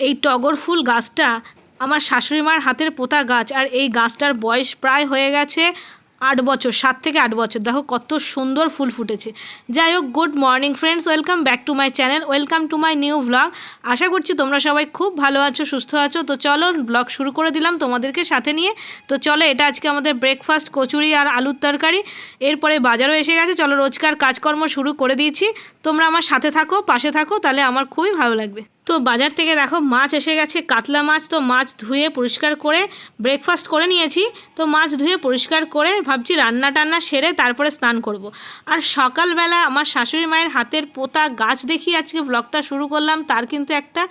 এই টগর ফুল গাছটা আমার শাশুড়ি মার হাতের পোতা গাছ আর এই গাছটার বয়স প্রায় হয়ে গেছে আট বছর, সাত থেকে আট বছর। দেখো কত সুন্দর ফুল ফুটেছে। যাই হোক good morning friends welcome back to my channel welcome to my new blog আশা করছি তোমরা সবাই খুব ভালো আছো, সুস্থ আছো। তো চলো ব্লগ শুরু করে দিলাম তোমাদেরকে সাথে নিয়ে। তো চলো, এটা আজকে আমাদের ব্রেকফাস্ট কচুরি আর আলুর তরকারি। এরপরে বাজারও এসে গেছে। চলো, রোজকার কাজকর্ম শুরু করে দিয়েছি। তোমরা আমার সাথে থাকো, পাশে থাকো, তাহলে আমার খুবই ভালো লাগবে। তো বাজার থেকে দেখো মাছ এসে গেছে, কাতলা মাছ তো মাছ ধুয়ে পরিষ্কার করে ব্রেকফাস্ট করে নিয়েছি তো মাছ ধুয়ে পরিষ্কার করে ভাবছি রান্না টান্না সেরে তারপরে স্নান করব। আর সকালবেলা আমার শাশুড়ি মায়ের হাতের পোতা গাছ দেখি আজকে ব্লগটা শুরু করলাম, তার কিন্তু একটা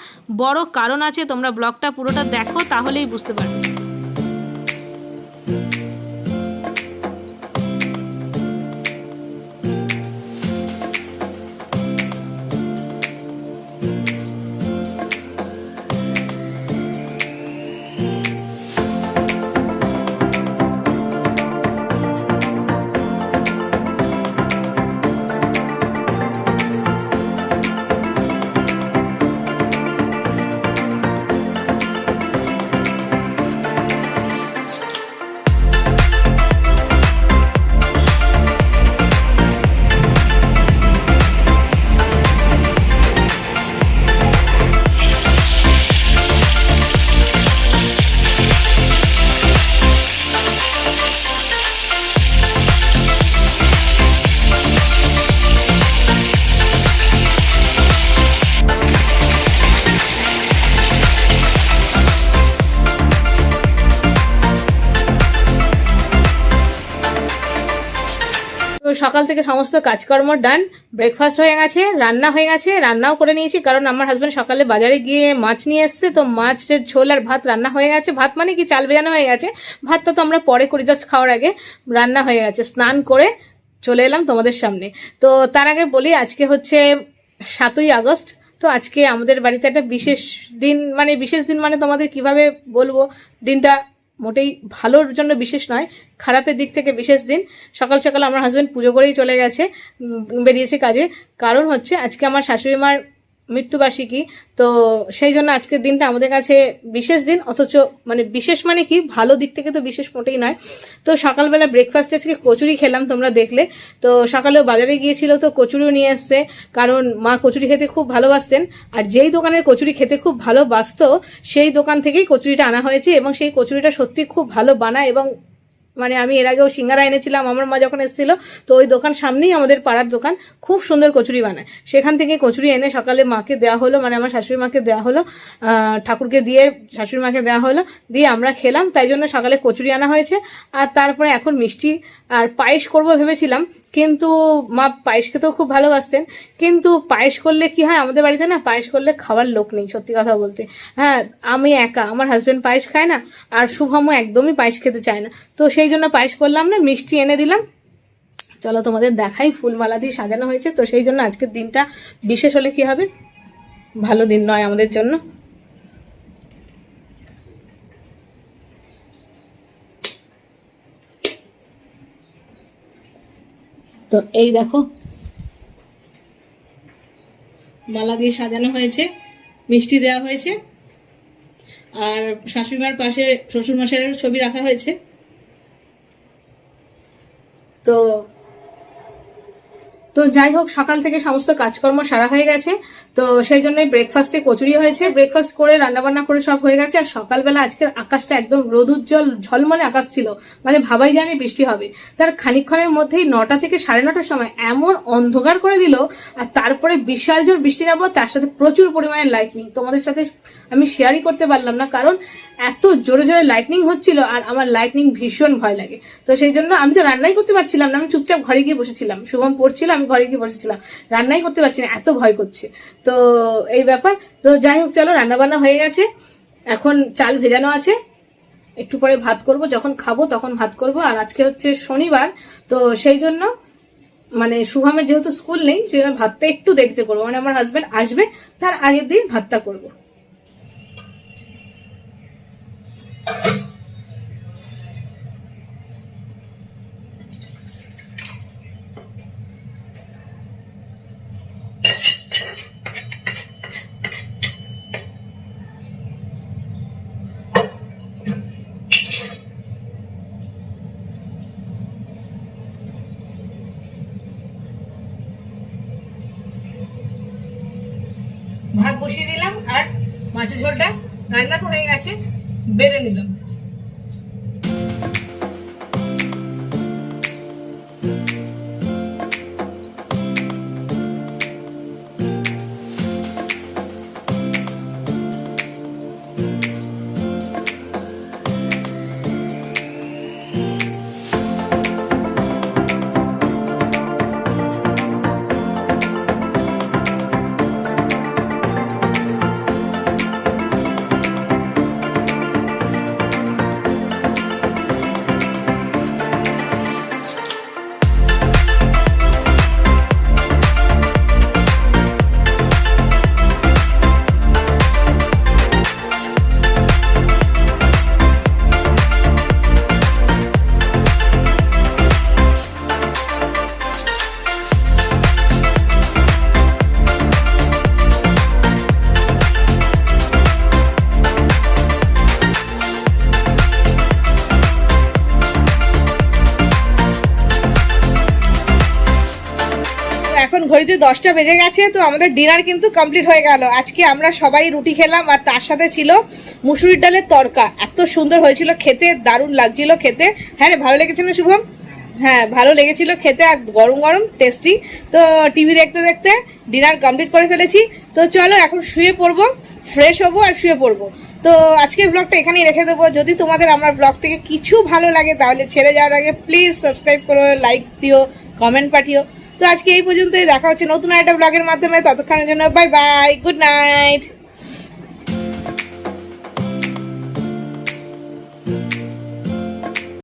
বড় কারণ আছে, তোমরা ব্লগটা পুরোটা দেখো, তাহলেই বুঝতে পারবে সকাল থেকে সমস্ত কাজকর্ম ডান ব্রেকফাস্ট হয়ে গেছে, রান্না হয়ে গেছে, রান্নাও করে নিয়েছি, কারণ আমার হাজব্যান্ড সকালে বাজারে গিয়ে মাছ নিয়ে এসছে, তো মাছের ঝোল আর ভাত রান্না হয়ে গেছে। ভাত মানে কি? চাল বেজানো হয়ে গেছে। ভাতটা তো আমরা পরে করি জাস্ট খাওয়ার আগে রান্না হয়ে গেছে। স্নান করে চলে এলাম তোমাদের সামনে। তো তার আগে বলি, আজকে হচ্ছে সাতই আগস্ট, তো আজকে আমাদের বাড়িতে একটা বিশেষ দিন মানে বিশেষ দিন মানে তোমাদের কীভাবে বলব? দিনটা মোটেই ভালোর জন্য বিশেষ নয়, খারাপের দিক থেকে বিশেষ দিন। সকাল সকাল আমার হাজব্যান্ড পুজো করেই চলে গেছে বেরিয়েছে কাজে। কারণ হচ্ছে, আজকে আমার শাশুড়ি মার মৃত্যুবার্ষিকী। তো সেই জন্য আজকের দিনটা আমাদের কাছে বিশেষ দিন, অথচ মানে বিশেষ মানে কি, ভালো দিক থেকে তো বিশেষ মোটেই নয়। তো সকালবেলা ব্রেকফাস্টে আজকে কচুরি খেলাম, তোমরা দেখলে। তো সকালেও বাজারে গিয়েছিল তো কচুরিও নিয়ে এসছে, কারণ মা কচুরি খেতে খুব ভালোবাসতেন। আর যেই দোকানের কচুরি খেতে খুব ভালোবাসতো, সেই দোকান থেকেই কচুরিটা আনা হয়েছে এবং সেই কচুরিটা সত্যি খুব ভালো বানায় এবং মানে আমি এর আগেও সিঙ্গারা এনেছিলাম, আমার মা যখন এসেছিল, তো ওই দোকান সামনেই আমাদের পাড়ার দোকান, খুব সুন্দর কচুরি বানায়। সেখান থেকে কচুরি এনে সকালে মাকে দেওয়া হলো মানে আমার শাশুড়ি মাকে দেওয়া হলো ঠাকুরকে দিয়ে শাশুড়ি মাকে দেওয়া হলো, দিয়ে আমরা খেলাম, তাই জন্য সকালে কচুরি আনা হয়েছে। আর তারপরে এখন মিষ্টি আর পায়েস করব ভেবেছিলাম, কিন্তু মা পায়েস খেতেও খুব ভালোবাসতেন। কিন্তু পায়েস করলে কি হয়, আমাদের বাড়িতে না পায়েস করলে খাওয়ার লোক নেই, সত্যি কথা বলতে। হ্যাঁ আমি একা, আমার হাজব্যান্ড পায়েস খায় না, আর শুভমও একদমই পায়েস খেতে চায় না। তো সেই জন্য পায়েস করলাম না, মিষ্টি এনে দিলাম। চলো তোমাদের দেখাই, ফুলমালা দিয়ে সাজানো হয়েছে। তো সেই জন্য আজকের দিনটা বিশেষ হলে কি হবে? ভালো দিন নয় আমাদের জন্য। তো এই দেখো, মালা দিয়ে সাজানো হয়েছে, মিষ্টি দেওয়া হয়েছে। আর শাশুড়িমার পাশে শ্বশুর মশাইয়ের ছবি রাখা হয়েছে। তো তো যাই হোক, সকাল থেকে সমস্ত কাজকর্ম সারা হয়ে গেছে। তো সেই জন্যই ব্রেকফাস্টে কচুরি হয়েছে। ব্রেকফাস্ট করে, রান্নাবান্না করে সব হয়ে গেছে। আর সকালবেলা আজকের আকাশটা একদম রোদ রোদুজ্জ্বল, ঝলমলে আকাশ ছিল। মানে ভাবাই জানি বৃষ্টি হবে। তার খানিকক্ষণের মধ্যেই নটা থেকে সাড়ে নটার সময় এমন অন্ধকার করে দিল, আর তারপরে বিশাল জোর বৃষ্টি নামবো, তার সাথে প্রচুর পরিমাণে লাইটনিং তোমাদের সাথে আমি শেয়ারই করতে পারলাম না, কারণ এত জোরে জোরে লাইটনিং হচ্ছিল আর আমার লাইটনিং ভীষণ ভয় লাগে। তো সেই জন্য আমি তো রান্নাই করতে পারছিলাম না, আমি চুপচাপ ঘরে গিয়ে বসেছিলাম। শুভম পড়ছিল, আমি ঘরে গিয়ে বসেছিলাম। রান্নাই করতে পারছি না, এত ভয় করছে। তো এই ব্যাপার। তো যাই হোক, চলো রান্না বান্না হয়ে গেছে। এখন চাল ভেজানো আছে। একটু পরে ভাত করব, যখন খাব তখন ভাত করব। আর আজকে হচ্ছে শনিবার, তো সেই জন্য মানে শুভমের যেহেতু স্কুল নেই, সেই ভাতটা একটু দেখতে করব। মানে আমার হাজবেন্ড আসবে, তার আগের দিন ভাতটা করব। বসিয়ে দিলাম আর মাছের ঝোলটা রান্না তো হয়ে গেছে বেড়ে নিলাম। এখন দশটা বেজে গেছে, তো আমাদের ডিনার কিন্তু কমপ্লিট হয়ে গেল। আজকে আমরা সবাই রুটি খেলাম আর তার সাথে ছিল মুসুরির ডালের তরকা। এত সুন্দর হয়েছিল খেতে, দারুণ লাগছিল খেতে। হ্যাঁ রে, ভালো লেগেছে না শুভম? হ্যাঁ ভালো লেগেছিল খেতে আর গরম গরম টেস্টি তো টিভি দেখতে দেখতে ডিনার কমপ্লিট করে ফেলেছি। তো চলো এখন শুয়ে পড়ব ফ্রেশ হব আর শুয়ে পড়ব। তো আজকের ব্লগটা এখানেই রেখে দেবো। যদি তোমাদের আমার ব্লগ থেকে কিছু ভালো লাগে, তাহলে ছেড়ে যাওয়ার আগে প্লিজ সাবস্ক্রাইব করো লাইক দিও কমেন্ট পাঠিও। তো আজকে এই পর্যন্তই, দেখা হচ্ছে নতুন একটা ব্লগের মাধ্যমে। ততক্ষণের জন্য বাই বাই গুড নাইট